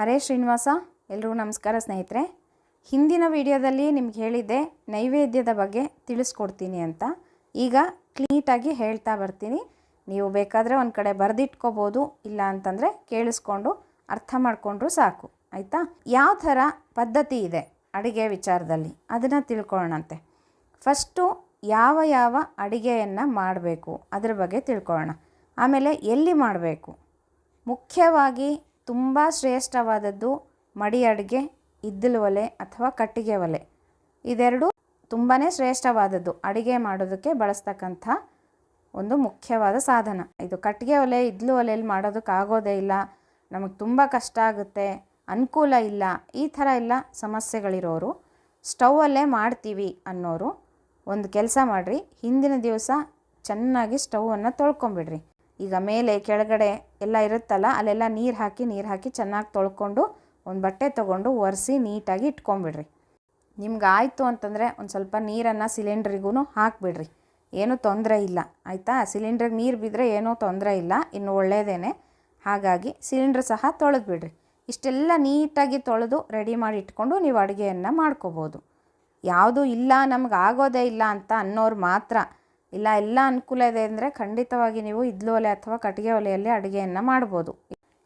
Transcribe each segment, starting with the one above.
ಹರೇ ಶ್ರೀನಿವಾಸ, ಎಲ್ರಿಗೂ ನಮಸ್ಕಾರ ಸ್ನೇಹಿತರೆ. ಹಿಂದಿನ ವಿಡಿಯೋದಲ್ಲಿ ನಿಮ್ಗೆ ಹೇಳಿದ್ದೆ ನೈವೇದ್ಯದ ಬಗ್ಗೆ ತಿಳಿಸ್ಕೊಡ್ತೀನಿ ಅಂತ. ಈಗ ಕ್ಲೀಟಾಗಿ ಹೇಳ್ತಾ ಬರ್ತೀನಿ. ನೀವು ಬೇಕಾದರೆ ಒಂದು ಕಡೆ ಬರೆದಿಟ್ಕೋಬೋದು, ಇಲ್ಲ ಅಂತಂದರೆ ಕೇಳಿಸ್ಕೊಂಡು ಅರ್ಥ ಮಾಡಿಕೊಂಡ್ರು ಸಾಕು. ಆಯಿತಾ? ಯಾವ ಥರ ಪದ್ಧತಿ ಇದೆ ಅಡುಗೆ ವಿಚಾರದಲ್ಲಿ? ಅದನ್ನು ತಿಳ್ಕೊಳ್ಳೋಣಂತೆ. ಫಸ್ಟು ಯಾವ ಯಾವ ಅಡುಗೆಯನ್ನು ಮಾಡಬೇಕು ಅದ್ರ ಬಗ್ಗೆ ತಿಳ್ಕೊಳ್ಳೋಣ. ಆಮೇಲೆ ಎಲ್ಲಿ ಮಾಡಬೇಕು? ಮುಖ್ಯವಾಗಿ ತುಂಬ ಶ್ರೇಷ್ಠವಾದದ್ದು ಮಡಿ ಅಡುಗೆ ಇದ್ದಲು ಒಲೆ ಅಥವಾ ಕಟ್ಟಿಗೆ ಒಲೆ. ಇದೆರಡು ತುಂಬಾ ಶ್ರೇಷ್ಠವಾದದ್ದು. ಅಡುಗೆ ಮಾಡೋದಕ್ಕೆ ಬಳಸ್ತಕ್ಕಂಥ ಒಂದು ಮುಖ್ಯವಾದ ಸಾಧನ. ಇದು ಕಟ್ಟಿಗೆ ಒಲೆ, ಇದ್ಲು ಒಲೆಯಲ್ಲಿ ಮಾಡೋದಕ್ಕಾಗೋದೇ ಇಲ್ಲ. ನಮಗೆ ತುಂಬ ಕಷ್ಟ ಆಗುತ್ತೆ, ಅನುಕೂಲ ಇಲ್ಲ, ಈ ಥರ ಎಲ್ಲ ಸಮಸ್ಯೆಗಳಿರೋರು ಸ್ಟೌವಲ್ಲೇ ಮಾಡ್ತೀವಿ ಅನ್ನೋರು ಒಂದು ಕೆಲಸ ಮಾಡಿರಿ. ಹಿಂದಿನ ದಿವಸ ಚೆನ್ನಾಗಿ ಸ್ಟವನ್ನು ತೊಳ್ಕೊಂಬಿಡ್ರಿ. ಈಗ ಮೇಲೆ ಕೆಳಗಡೆ ಎಲ್ಲ ಇರುತ್ತಲ್ಲ, ಅಲ್ಲೆಲ್ಲ ನೀರು ಹಾಕಿ ನೀರು ಹಾಕಿ ಚೆನ್ನಾಗಿ ತೊಳ್ಕೊಂಡು ಒಂದು ಬಟ್ಟೆ ತೊಗೊಂಡು ಒರೆಸಿ ನೀಟಾಗಿ ಇಟ್ಕೊಂಬಿಡ್ರಿ ನಿಮ್ಗೆ ಆಯಿತು ಅಂತಂದರೆ ಒಂದು ಸ್ವಲ್ಪ ನೀರನ್ನು ಸಿಲಿಂಡ್ರಿಗೂ ಹಾಕಿಬಿಡ್ರಿ. ಏನೂ ತೊಂದರೆ ಇಲ್ಲ, ಆಯಿತಾ? ಸಿಲಿಂಡ್ರಿಗೆ ನೀರು ಬಿದ್ದರೆ ಏನೂ ತೊಂದರೆ ಇಲ್ಲ, ಇನ್ನು ಒಳ್ಳೆಯದೇನೆ ಹಾಗಾಗಿ ಸಿಲಿಂಡ್ರ್ ಸಹ ತೊಳೆದ್ಬಿಡ್ರಿ. ಇಷ್ಟೆಲ್ಲ ನೀಟಾಗಿ ತೊಳೆದು ರೆಡಿ ಮಾಡಿ ಇಟ್ಕೊಂಡು ನೀವು ಅಡುಗೆಯನ್ನು ಮಾಡ್ಕೋಬೋದು. ಯಾವುದು ಇಲ್ಲ, ನಮ್ಗೆ ಆಗೋದೇ ಇಲ್ಲ ಅಂತ ಅನ್ನೋರು ಮಾತ್ರ ಇಲ್ಲ, ಎಲ್ಲ ಅನುಕೂಲ ಇದೆ ಅಂದರೆ ಖಂಡಿತವಾಗಿ ನೀವು ಇದ್ಲು ಒಲೆ ಅಥವಾ ಕಟ್ಟಿಗೆ ಒಲೆಯಲ್ಲಿ ಅಡುಗೆಯನ್ನು ಮಾಡ್ಬೋದು.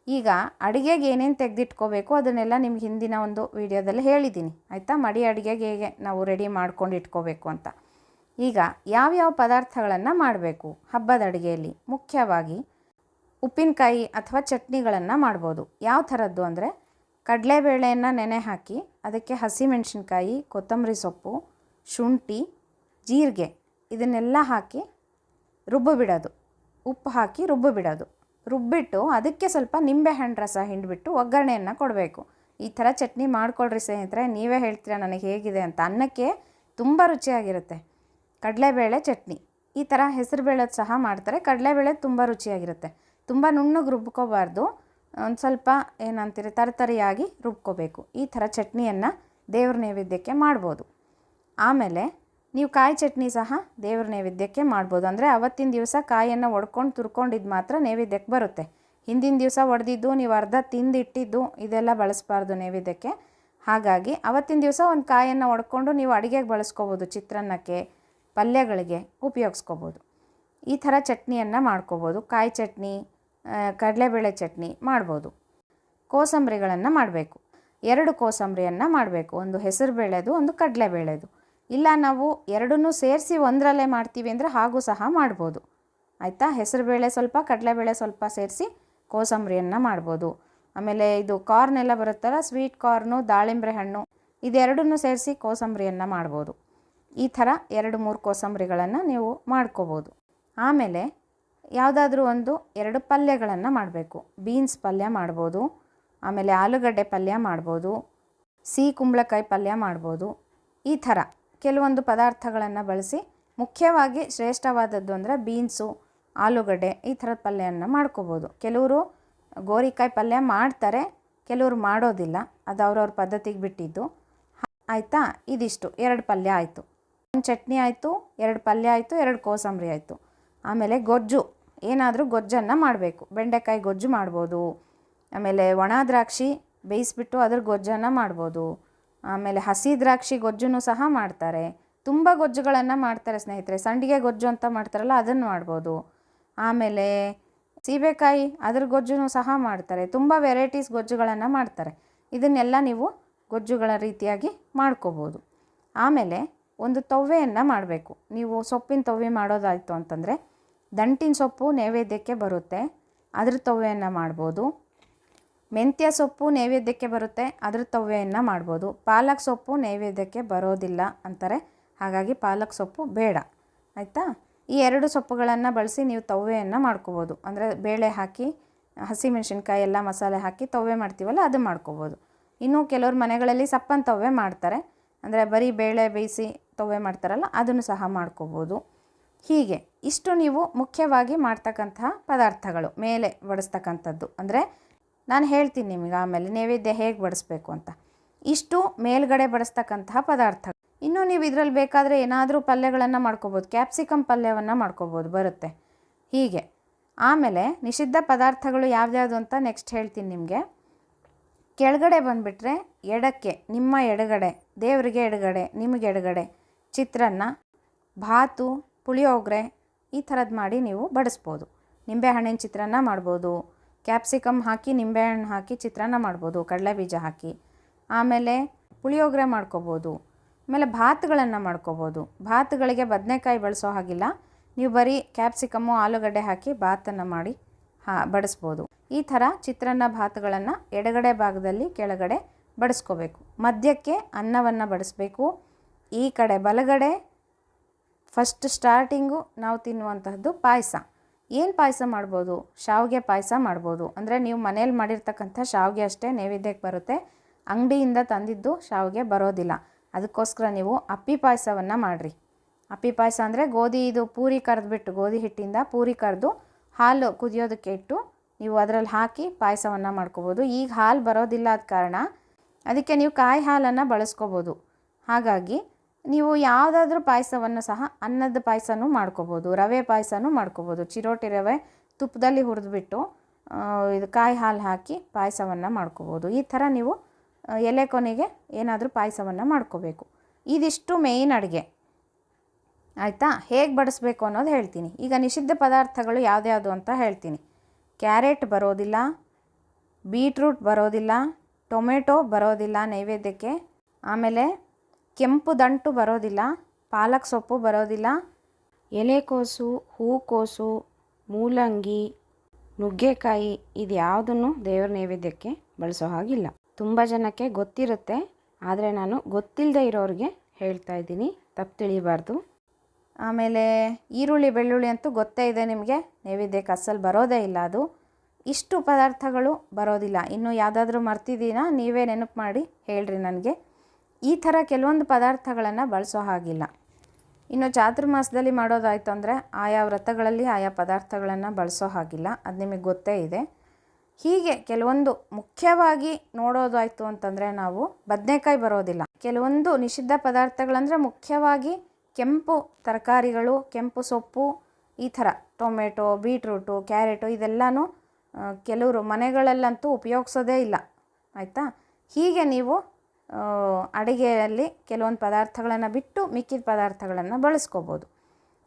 ಈಗ ಅಡುಗೆಗೆ ಏನೇನು ತೆಗೆದಿಟ್ಕೋಬೇಕು ಅದನ್ನೆಲ್ಲ ನಿಮ್ಗೆ ಹಿಂದಿನ ಒಂದು ವಿಡಿಯೋದಲ್ಲಿ ಹೇಳಿದ್ದೀನಿ ಆಯಿತಾ? ಮಡಿ ಅಡುಗೆಗೆ ಹೇಗೆ ನಾವು ರೆಡಿ ಮಾಡ್ಕೊಂಡು ಇಟ್ಕೋಬೇಕು ಅಂತ. ಈಗ ಯಾವ್ಯಾವ ಪದಾರ್ಥಗಳನ್ನು ಮಾಡಬೇಕು? ಹಬ್ಬದ ಅಡುಗೆಯಲ್ಲಿ ಮುಖ್ಯವಾಗಿ ಉಪ್ಪಿನಕಾಯಿ ಅಥವಾ ಚಟ್ನಿಗಳನ್ನು ಮಾಡ್ಬೋದು. ಯಾವ ಥರದ್ದು ಅಂದರೆ ಕಡಲೆಬೇಳೆಯನ್ನು ನೆನೆ ಹಾಕಿ ಅದಕ್ಕೆ ಹಸಿಮೆಣಸಿನ್ಕಾಯಿ, ಕೊತ್ತಂಬರಿ ಸೊಪ್ಪು, ಶುಂಠಿ, ಜೀರಿಗೆ ಇದನ್ನೆಲ್ಲ ಹಾಕಿ ರುಬ್ಬಿಬಿಡೋದು. ಉಪ್ಪು ಹಾಕಿ ರುಬ್ಬಿಬಿಡೋದು. ರುಬ್ಬಿಟ್ಟು ಅದಕ್ಕೆ ಸ್ವಲ್ಪ ನಿಂಬೆಹಣ್ಣು ರಸ ಹಿಂಡಿಬಿಟ್ಟು ಒಗ್ಗರಣೆಯನ್ನು ಕೊಡಬೇಕು. ಈ ಥರ ಚಟ್ನಿ ಮಾಡ್ಕೊಳ್ರಿ ಸ್ನೇಹಿತರೆ, ನೀವೇ ಹೇಳ್ತೀರಾ ನನಗೆ ಹೇಗಿದೆ ಅಂತ. ಅನ್ನಕ್ಕೆ ತುಂಬ ರುಚಿಯಾಗಿರುತ್ತೆ. ಕಡಲೆಬೇಳೆ ಚಟ್ನಿ. ಈ ಥರ ಹೆಸರುಬೇಳೆದು ಸಹ ಮಾಡ್ತಾರೆ. ಕಡಲೆಬೇಳೆ ತುಂಬ ರುಚಿಯಾಗಿರುತ್ತೆ. ತುಂಬ ನುಣ್ಣಗೆ ರುಬ್ಕೋಬಾರ್ದು. ಒಂದು ಸ್ವಲ್ಪ ಏನಂತೀರಿ, ತರತರಿಯಾಗಿ ರುಬ್ಕೋಬೇಕು. ಈ ಥರ ಚಟ್ನಿಯನ್ನು ದೇವ್ರ ನೈವೇದ್ಯಕ್ಕೆ ಮಾಡ್ಬೋದು. ಆಮೇಲೆ ನೀವು ಕಾಯಿ ಚಟ್ನಿ ಸಹ ದೇವ್ರ ನೈವೇದ್ಯಕ್ಕೆ ಮಾಡ್ಬೋದು. ಅಂದರೆ ಅವತ್ತಿನ ದಿವಸ ಕಾಯಿಯನ್ನು ಒಡ್ಕೊಂಡು ತುರ್ಕೊಂಡಿದ್ದು ಮಾತ್ರ ನೈವೇದ್ಯಕ್ಕೆ ಬರುತ್ತೆ. ಹಿಂದಿನ ದಿವಸ ಒಡೆದಿದ್ದು, ನೀವು ಅರ್ಧ ತಿಂದಿಟ್ಟಿದ್ದು, ಇದೆಲ್ಲ ಬಳಸಬಾರ್ದು ನೈವೇದ್ಯಕ್ಕೆ. ಹಾಗಾಗಿ ಅವತ್ತಿನ ದಿವಸ ಒಂದು ಕಾಯನ್ನು ಒಡ್ಕೊಂಡು ನೀವು ಅಡುಗೆಗೆ ಬಳಸ್ಕೋಬೋದು, ಚಿತ್ರಾನ್ನಕ್ಕೆ, ಪಲ್ಯಗಳಿಗೆ ಉಪಯೋಗಿಸ್ಕೋಬೋದು. ಈ ಥರ ಚಟ್ನಿಯನ್ನು ಮಾಡ್ಕೋಬೋದು. ಕಾಯಿ ಚಟ್ನಿ ಕಡಲೆಬೇಳೆ ಚಟ್ನಿ ಮಾಡ್ಬೋದು. ಕೋಸಂಬರಿಗಳನ್ನು ಮಾಡಬೇಕು. ಎರಡು ಕೋಸಂಬರಿಯನ್ನು ಮಾಡಬೇಕು. ಒಂದು ಹೆಸರು ಬೇಳೆದು ಒಂದು ಕಡಲೆಬೇಳೆದು. ಇಲ್ಲ, ನಾವು ಎರಡನ್ನೂ ಸೇರಿಸಿ ಒಂದರಲ್ಲೇ ಮಾಡ್ತೀವಿ ಅಂದರೆ ಹಾಗೂ ಸಹ ಮಾಡ್ಬೋದು. ಆಯಿತಾ? ಹೆಸರುಬೇಳೆ ಸ್ವಲ್ಪ ಕಡಲೆಬೇಳೆ ಸ್ವಲ್ಪ ಸೇರಿಸಿ ಕೋಸಂಬರಿಯನ್ನು ಮಾಡ್ಬೋದು. ಆಮೇಲೆ ಇದು ಕಾರ್ನ್ ಎಲ್ಲ ಬರುತ್ತಲ್ಲ ಸ್ವೀಟ್ ಕಾರ್ನು ದಾಳಿಂಬೆ ಹಣ್ಣು, ಇದೆರಡನ್ನೂ ಸೇರಿಸಿ ಕೋಸಂಬರಿಯನ್ನು ಮಾಡ್ಬೋದು. ಈ ಥರ ಎರಡು, ಮೂರು ಕೋಸಂಬರಿಗಳನ್ನು ನೀವು ಮಾಡ್ಕೋಬೋದು. ಆಮೇಲೆ ಯಾವುದಾದ್ರೂ ಒಂದು ಎರಡು ಪಲ್ಯಗಳನ್ನು ಮಾಡಬೇಕು. ಬೀನ್ಸ್ ಪಲ್ಯ ಮಾಡ್ಬೋದು. ಆಮೇಲೆ ಆಲೂಗಡ್ಡೆ ಪಲ್ಯ ಮಾಡ್ಬೋದು. ಸಿಹಿ ಕುಂಬಳಕಾಯಿ ಪಲ್ಯ ಮಾಡ್ಬೋದು. ಈ ಥರ. ಕೆಲವೊಂದು ಪದಾರ್ಥಗಳನ್ನು ಬಳಸಿ ಮುಖ್ಯವಾಗಿ ಶ್ರೇಷ್ಠವಾದದ್ದು ಅಂದರೆ ಬೀನ್ಸು, ಆಲೂಗಡ್ಡೆ ಈ ಥರದ ಪಲ್ಯವನ್ನು ಮಾಡ್ಕೋಬೋದು. ಕೆಲವರು ಗೋರಿಕಾಯಿ ಪಲ್ಯ ಮಾಡ್ತಾರೆ, ಕೆಲವರು ಮಾಡೋದಿಲ್ಲ. ಅದು ಅವ್ರವ್ರ ಪದ್ಧತಿಗೆ ಬಿಟ್ಟಿದ್ದು. ಆಯಿತಾ? ಇದಿಷ್ಟು. ಎರಡು ಪಲ್ಯ ಆಯಿತು. ಒಂದು ಚಟ್ನಿ ಆಯಿತು, ಎರಡು ಪಲ್ಯ ಆಯಿತು, ಎರಡು ಕೋಸಂಬರಿ ಆಯಿತು. ಆಮೇಲೆ ಗೊಜ್ಜು. ಏನಾದರೂ ಗೊಜ್ಜನ್ನು ಮಾಡಬೇಕು. ಬೆಂಡೆಕಾಯಿ ಗೊಜ್ಜು ಮಾಡ್ಬೋದು. ಆಮೇಲೆ ಒಣ ದ್ರಾಕ್ಷಿ ಬೇಯಿಸ್ಬಿಟ್ಟು ಅದ್ರ ಗೊಜ್ಜನ್ನು ಮಾಡ್ಬೋದು. ಆಮೇಲೆ ಹಸಿ ದ್ರಾಕ್ಷಿ ಗೊಜ್ಜನ್ನು ಸಹ ಮಾಡ್ತಾರೆ. ತುಂಬ ಗೊಜ್ಜುಗಳನ್ನು ಮಾಡ್ತಾರೆ ಸ್ನೇಹಿತರೆ. ಸಂಡಿಗೆ ಗೊಜ್ಜು ಅಂತ ಮಾಡ್ತಾರಲ್ಲ, ಅದನ್ನು ಮಾಡ್ಬೋದು. ಆಮೇಲೆ ಸೀಬೆಕಾಯಿ, ಅದ್ರ ಗೊಜ್ಜು ಸಹ ಮಾಡ್ತಾರೆ. ತುಂಬ ವೆರೈಟೀಸ್ ಗೊಜ್ಜುಗಳನ್ನು ಮಾಡ್ತಾರೆ. ಇದನ್ನೆಲ್ಲ ನೀವು ಗೊಜ್ಜುಗಳ ರೀತಿಯಾಗಿ ಮಾಡ್ಕೋಬೋದು. ಆಮೇಲೆ ಒಂದು ತವ್ವೆಯನ್ನು ಮಾಡಬೇಕು. ನೀವು ಸೊಪ್ಪಿನ ತವ್ವೆ ಮಾಡೋದಾಯಿತು ಅಂತಂದರೆ, ದಂಟಿನ ಸೊಪ್ಪು ನೈವೇದ್ಯಕ್ಕೆ ಬರುತ್ತೆ. ಅದ್ರ ತವ್ವೆಯನ್ನು ಮಾಡ್ಬೋದು. ಮೆಂತ್ಯ ಸೊಪ್ಪು ನೈವೇದ್ಯಕ್ಕೆ ಬರುತ್ತೆ, ಅದ್ರ ತವ್ವೆಯನ್ನು ಮಾಡ್ಬೋದು. ಪಾಲಕ್ ಸೊಪ್ಪು ನೈವೇದ್ಯಕ್ಕೆ ಬರೋದಿಲ್ಲ ಅಂತಾರೆ, ಹಾಗಾಗಿ ಪಾಲಕ್ ಸೊಪ್ಪು ಬೇಡ. ಆಯಿತಾ? ಈ ಎರಡು ಸೊಪ್ಪುಗಳನ್ನು ಬಳಸಿ ನೀವು ತವ್ವೆಯನ್ನು ಮಾಡ್ಕೋಬೋದು. ಅಂದರೆ ಬೇಳೆ ಹಾಕಿ, ಹಸಿಮೆಣಸಿನ್ಕಾಯಿ ಎಲ್ಲ ಮಸಾಲೆ ಹಾಕಿ ತವ್ವೆ ಮಾಡ್ತೀವಲ್ಲ, ಅದು ಮಾಡ್ಕೋಬೋದು. ಇನ್ನು ಕೆಲವ್ರ ಮನೆಗಳಲ್ಲಿ ಸಪ್ಪನ ತವ್ವೆ ಮಾಡ್ತಾರೆ. ಅಂದರೆ ಬರೀ ಬೇಳೆ ಬೇಯಿಸಿ ತವ್ವೆ ಮಾಡ್ತಾರಲ್ಲ, ಅದನ್ನು ಸಹ ಮಾಡ್ಕೋಬೋದು. ಹೀಗೆ, ಇಷ್ಟು ನೀವು ಮುಖ್ಯವಾಗಿ ಮಾಡ್ತಕ್ಕಂತಹ ಪದಾರ್ಥಗಳು, ಮೇಲೆ ಬಡಿಸ್ತಕ್ಕಂಥದ್ದು ಅಂದರೆ ನಾನು ಹೇಳ್ತೀನಿ ನಿಮಗೆ ಆಮೇಲೆ ನೈವೇದ್ಯ ಹೇಗೆ ಬಡಿಸ್ಬೇಕು ಅಂತ. ಇಷ್ಟು ಮೇಲ್ಗಡೆ ಬಡಿಸ್ತಕ್ಕಂತಹ ಪದಾರ್ಥ ಇನ್ನು ನೀವು ಇದರಲ್ಲಿ ಬೇಕಾದರೆ ಏನಾದರೂ ಪಲ್ಯಗಳನ್ನು ಮಾಡ್ಕೋಬೋದು ಕ್ಯಾಪ್ಸಿಕಮ್ ಪಲ್ಯವನ್ನು ಮಾಡ್ಕೋಬೋದು, ಬರುತ್ತೆ. ಹೀಗೆ. ಆಮೇಲೆ ನಿಷಿದ್ಧ ಪದಾರ್ಥಗಳು ಯಾವ್ದ್ಯಾವುದು ಅಂತ ನೆಕ್ಸ್ಟ್ ಹೇಳ್ತೀನಿ ನಿಮಗೆ. ಕೆಳಗಡೆ ಬಂದುಬಿಟ್ರೆ ಎಡಕ್ಕೆ, ನಿಮ್ಮ ಎಡಗಡೆ, ದೇವರಿಗೆ ಎಡಗಡೆ, ನಿಮಗೆ ಎಡಗಡೆ, ಚಿತ್ರಾನ್ನ, ಭಾತು, ಪುಳಿಯೋಗರೆ ಈ ಥರದ್ದು ಮಾಡಿ ನೀವು ಬಡಿಸ್ಬೋದು. ನಿಂಬೆಹಣ್ಣಿನ ಚಿತ್ರಾನ್ನ ಮಾಡ್ಬೋದು. ಕ್ಯಾಪ್ಸಿಕಮ್ ಹಾಕಿ, ನಿಂಬೆಹಣ್ಣು ಹಾಕಿ, ಚಿತ್ರಾನ್ನ ಮಾಡ್ಬೋದು, ಕಡಲೆ ಬೀಜ ಹಾಕಿ. ಆಮೇಲೆ ಪುಳಿಯೋಗರೆ ಮಾಡ್ಕೋಬೋದು. ಆಮೇಲೆ ಭಾತ್ಗಳನ್ನು ಮಾಡ್ಕೋಬೋದು. ಭಾತ್ಗಳಿಗೆ ಬದನೆಕಾಯಿ ಬಳಸೋ ಹಾಗಿಲ್ಲ. ನೀವು ಬರೀ ಕ್ಯಾಪ್ಸಿಕಮ್ಮು, ಆಲೂಗಡ್ಡೆ ಹಾಕಿ ಭಾತನ್ನು ಮಾಡಿ, ಹಾ, ಬಡಿಸ್ಬೋದು. ಈ ಥರ ಚಿತ್ರಾನ್ನ ಭಾತ್ಗಳನ್ನು ಎಡಗಡೆ ಭಾಗದಲ್ಲಿ ಕೆಳಗಡೆ ಬಡಿಸ್ಕೋಬೇಕು. ಮಧ್ಯಕ್ಕೆ ಅನ್ನವನ್ನು ಬಡಿಸ್ಬೇಕು. ಈ ಕಡೆ ಬಲಗಡೆ ಫಸ್ಟ್ ಸ್ಟಾರ್ಟಿಂಗು ನಾವು ತಿನ್ನುವಂತಹದ್ದು ಪಾಯಸ. ಏನು ಪಾಯಸ ಮಾಡ್ಬೋದು? ಶಾವಿಗೆ ಪಾಯಸ ಮಾಡ್ಬೋದು. ಅಂದರೆ ನೀವು ಮನೇಲಿ ಮಾಡಿರ್ತಕ್ಕಂಥ ಶಾವಿಗೆ ಅಷ್ಟೇ ನೈವೇದ್ಯಕ್ಕೆ ಬರುತ್ತೆ. ಅಂಗಡಿಯಿಂದ ತಂದಿದ್ದು ಶಾವಿಗೆ ಬರೋದಿಲ್ಲ. ಅದಕ್ಕೋಸ್ಕರ ನೀವು ಅಪ್ಪಿ ಪಾಯಸವನ್ನು ಮಾಡಿರಿ. ಅಪ್ಪಿ ಪಾಯಸ ಅಂದರೆ ಗೋಧಿ ಇದು ಪೂರಿ ಕರೆದ್ಬಿಟ್ಟು, ಗೋಧಿ ಹಿಟ್ಟಿಂದ ಪೂರಿ ಕರೆದು ಹಾಲು ಕುದಿಯೋದಕ್ಕೆ ಇಟ್ಟು ನೀವು ಅದರಲ್ಲಿ ಹಾಕಿ ಪಾಯಸವನ್ನು ಮಾಡ್ಕೋಬೋದು. ಈಗ ಹಾಲು ಬರೋದಿಲ್ಲ ಆದ ಕಾರಣ ಅದಕ್ಕೆ ನೀವು ಕಾಯಿ ಹಾಲನ್ನು ಬಳಸ್ಕೋಬೋದು. ಹಾಗಾಗಿ ನೀವು ಯಾವುದಾದ್ರೂ ಪಾಯಸವನ್ನು ಸಹ ಅನ್ನದ ಪಾಯಸನೂ ಮಾಡ್ಕೋಬೋದು, ರವೆ ಪಾಯಸನೂ ಮಾಡ್ಕೋಬೋದು. ಚಿರೋಟಿ ರವೆ ತುಪ್ಪದಲ್ಲಿ ಹುರಿದ್ಬಿಟ್ಟು ಇದು ಕಾಯಿ ಹಾಲು ಹಾಕಿ ಪಾಯಸವನ್ನು ಮಾಡ್ಕೋಬೋದು. ಈ ಥರ ನೀವು ಎಲೆ ಕೊನೆಗೆ ಏನಾದರೂ ಪಾಯಸವನ್ನು ಮಾಡ್ಕೋಬೇಕು. ಇದಿಷ್ಟು ಮೇಯ್ನ್ ಅಡುಗೆ. ಆಯಿತಾ? ಹೇಗೆ ಬಡಿಸ್ಬೇಕು ಅನ್ನೋದು ಹೇಳ್ತೀನಿ. ಈಗ ನಿಷಿದ್ಧ ಪದಾರ್ಥಗಳು ಯಾವ್ದ್ಯಾವುದು ಅಂತ ಹೇಳ್ತೀನಿ. ಕ್ಯಾರೆಟ್ ಬರೋದಿಲ್ಲ, ಬೀಟ್ರೂಟ್ ಬರೋದಿಲ್ಲ, ಟೊಮೆಟೊ ಬರೋದಿಲ್ಲ ನೈವೇದ್ಯಕ್ಕೆ, ಆಮೇಲೆ ಕೆಂಪು ದಂಟು ಬರೋದಿಲ್ಲ, ಪಾಲಕ್ ಸೊಪ್ಪು ಬರೋದಿಲ್ಲ. ಎಲೆಕೋಸು ಹೂಕೋಸು ಮೂಲಂಗಿ, ನುಗ್ಗೆಕಾಯಿ ಇದು ಯಾವುದನ್ನು ದೇವರ ನೈವೇದ್ಯಕ್ಕೆ ಬಳಸೋ ಹಾಗಿಲ್ಲ. ತುಂಬ ಜನಕ್ಕೆ ಗೊತ್ತಿರುತ್ತೆ, ಆದರೆ ನಾನು ಗೊತ್ತಿಲ್ಲದೆ ಇರೋರಿಗೆ ಹೇಳ್ತಾ ಇದ್ದೀನಿ, ತಪ್ಪು ತಿಳಿಬಾರ್ದು ಆಮೇಲೆ ಈರುಳ್ಳಿ, ಬೆಳ್ಳುಳ್ಳಿ ಅಂತೂ ಗೊತ್ತೇ ಇದೆ ನಿಮಗೆ, ನೈವೇದ್ಯಕ್ಕೆ ಅಸಲು ಬರೋದೇ ಇಲ್ಲ ಅದು. ಇಷ್ಟು ಪದಾರ್ಥಗಳು ಬರೋದಿಲ್ಲ. ಇನ್ನು ಯಾವುದಾದ್ರೂ ಮರ್ತಿದ್ದೀನಾ ನೀವೇ ನೆನಪು ಮಾಡಿ ಹೇಳ್ರಿ ನನಗೆ. ಈ ಥರ ಕೆಲವೊಂದು ಪದಾರ್ಥಗಳನ್ನು ಬಳಸೋ ಹಾಗಿಲ್ಲ. ಇನ್ನು ಚಾತುರ್ಮಾಸದಲ್ಲಿ ಮಾಡೋದಾಯಿತು ಅಂದರೆ ಆಯಾ ವ್ರತಗಳಲ್ಲಿ ಆಯಾ ಪದಾರ್ಥಗಳನ್ನು ಬಳಸೋ ಹಾಗಿಲ್ಲ. ಅದು ನಿಮಗೆ ಗೊತ್ತೇ ಇದೆ. ಹೀಗೆ ಕೆಲವೊಂದು ಮುಖ್ಯವಾಗಿ ನೋಡೋದಾಯಿತು ಅಂತಂದರೆ ನಾವು ಬದನೆಕಾಯಿ ಬರೋದಿಲ್ಲ. ಕೆಲವೊಂದು ನಿಷಿದ್ಧ ಪದಾರ್ಥಗಳಂದರೆ ಮುಖ್ಯವಾಗಿ ಕೆಂಪು ತರಕಾರಿಗಳು, ಕೆಂಪು ಸೊಪ್ಪು, ಈ ಥರ ಟೊಮೆಟೊ, ಬೀಟ್ರೂಟು, ಕ್ಯಾರೆಟು ಇದೆಲ್ಲನೂ ಕೆಲವರು ಮನೆಗಳಲ್ಲಂತೂ ಉಪಯೋಗಿಸೋದೇ ಇಲ್ಲ. ಆಯಿತಾ? ಹೀಗೆ ನೀವು ಅಡಿಗೆಯಲ್ಲಿ ಕೆಲವೊಂದು ಪದಾರ್ಥಗಳನ್ನು ಬಿಟ್ಟು ಮಿಕ್ಕಿದ ಪದಾರ್ಥಗಳನ್ನು ಬಳಸ್ಕೋಬೋದು.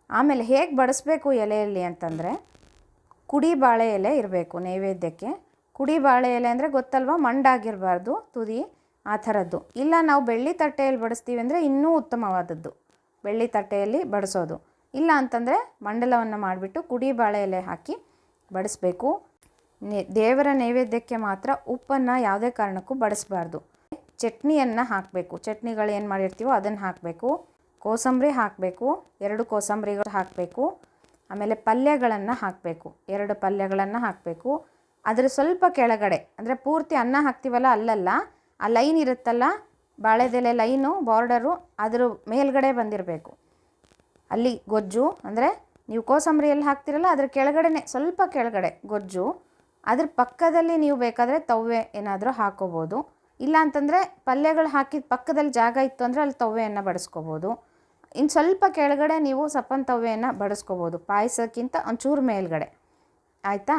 ಆಮೇಲೆ ಹೇಗೆ ಬಡಿಸ್ಬೇಕು ಎಲೆಯಲ್ಲಿ ಅಂತಂದರೆ, ಕುಡಿ ಬಾಳೆ ಎಲೆ ಇರಬೇಕು ನೈವೇದ್ಯಕ್ಕೆ. ಕುಡಿ ಬಾಳೆ ಎಲೆ ಅಂದರೆ ಗೊತ್ತಲ್ವ, ಮಂಡಾಗಿರಬಾರ್ದು, ತುದಿ, ಆ ಥರದ್ದು. ಇಲ್ಲ ನಾವು ಬೆಳ್ಳಿ ತಟ್ಟೆಯಲ್ಲಿ ಬಡಿಸ್ತೀವಿ ಅಂದರೆ ಇನ್ನೂ ಉತ್ತಮವಾದದ್ದು. ಬೆಳ್ಳಿ ತಟ್ಟೆಯಲ್ಲಿ ಬಡಿಸೋದು. ಇಲ್ಲ ಅಂತಂದರೆ ಮಂಡಲವನ್ನು ಮಾಡಿಬಿಟ್ಟು ಕುಡಿ ಬಾಳೆ ಎಲೆ ಹಾಕಿ ಬಡಿಸ್ಬೇಕು. ದೇವರ ನೈವೇದ್ಯಕ್ಕೆ ಮಾತ್ರ ಉಪ್ಪನ್ನು ಯಾವುದೇ ಕಾರಣಕ್ಕೂ ಬಡಿಸ್ಬಾರ್ದು. ಚಟ್ನಿಯನ್ನು ಹಾಕಬೇಕು. ಚಟ್ನಿಗಳು ಏನು ಮಾಡಿರ್ತೀವೋ ಅದನ್ನು ಹಾಕಬೇಕು. ಕೋಸಂಬರಿ ಹಾಕಬೇಕು. ಎರಡು ಕೋಸಂಬರಿಗಳು ಹಾಕಬೇಕು. ಆಮೇಲೆ ಪಲ್ಯಗಳನ್ನು ಹಾಕಬೇಕು. ಎರಡು ಪಲ್ಯಗಳನ್ನು ಹಾಕಬೇಕು. ಅದರ ಸ್ವಲ್ಪ ಕೆಳಗಡೆ, ಅಂದರೆ ಪೂರ್ತಿ ಅನ್ನ ಹಾಕ್ತೀವಲ್ಲ ಅಲ್ಲಲ್ಲ, ಆ ಲೈನ್ ಇರುತ್ತಲ್ಲ, ಬಾಳೆದೆಲೆ ಲೈನು, ಬಾರ್ಡರು, ಅದರ ಮೇಲ್ಗಡೆ ಬಂದಿರಬೇಕು. ಅಲ್ಲಿ ಗೊಜ್ಜು, ಅಂದರೆ ನೀವು ಕೋಸಂಬರಿಯಲ್ಲಿ ಹಾಕ್ತಿರಲ್ಲ, ಅದ್ರ ಕೆಳಗಡೆನೆ, ಸ್ವಲ್ಪ ಕೆಳಗಡೆ ಗೊಜ್ಜು, ಅದ್ರ ಪಕ್ಕದಲ್ಲಿ ನೀವು ಬೇಕಾದರೆ ತವ್ವೆ ಏನಾದರೂ ಹಾಕೋಬೋದು. ಇಲ್ಲ ಅಂತಂದರೆ ಪಲ್ಯಗಳು ಹಾಕಿದ ಪಕ್ಕದಲ್ಲಿ ಜಾಗ ಇತ್ತು ಅಂದರೆ ಅಲ್ಲಿ ತವೆಯನ್ನು ಬಡಿಸ್ಕೋಬೋದು. ಇನ್ನು ಸ್ವಲ್ಪ ಕೆಳಗಡೆ ನೀವು ಸಪ್ಪನ್ ತವೆಯನ್ನು ಬಡಿಸ್ಕೋಬೋದು, ಪಾಯಸಕ್ಕಿಂತ ಒಂಚೂರು ಮೇಲ್ಗಡೆ. ಆಯಿತಾ?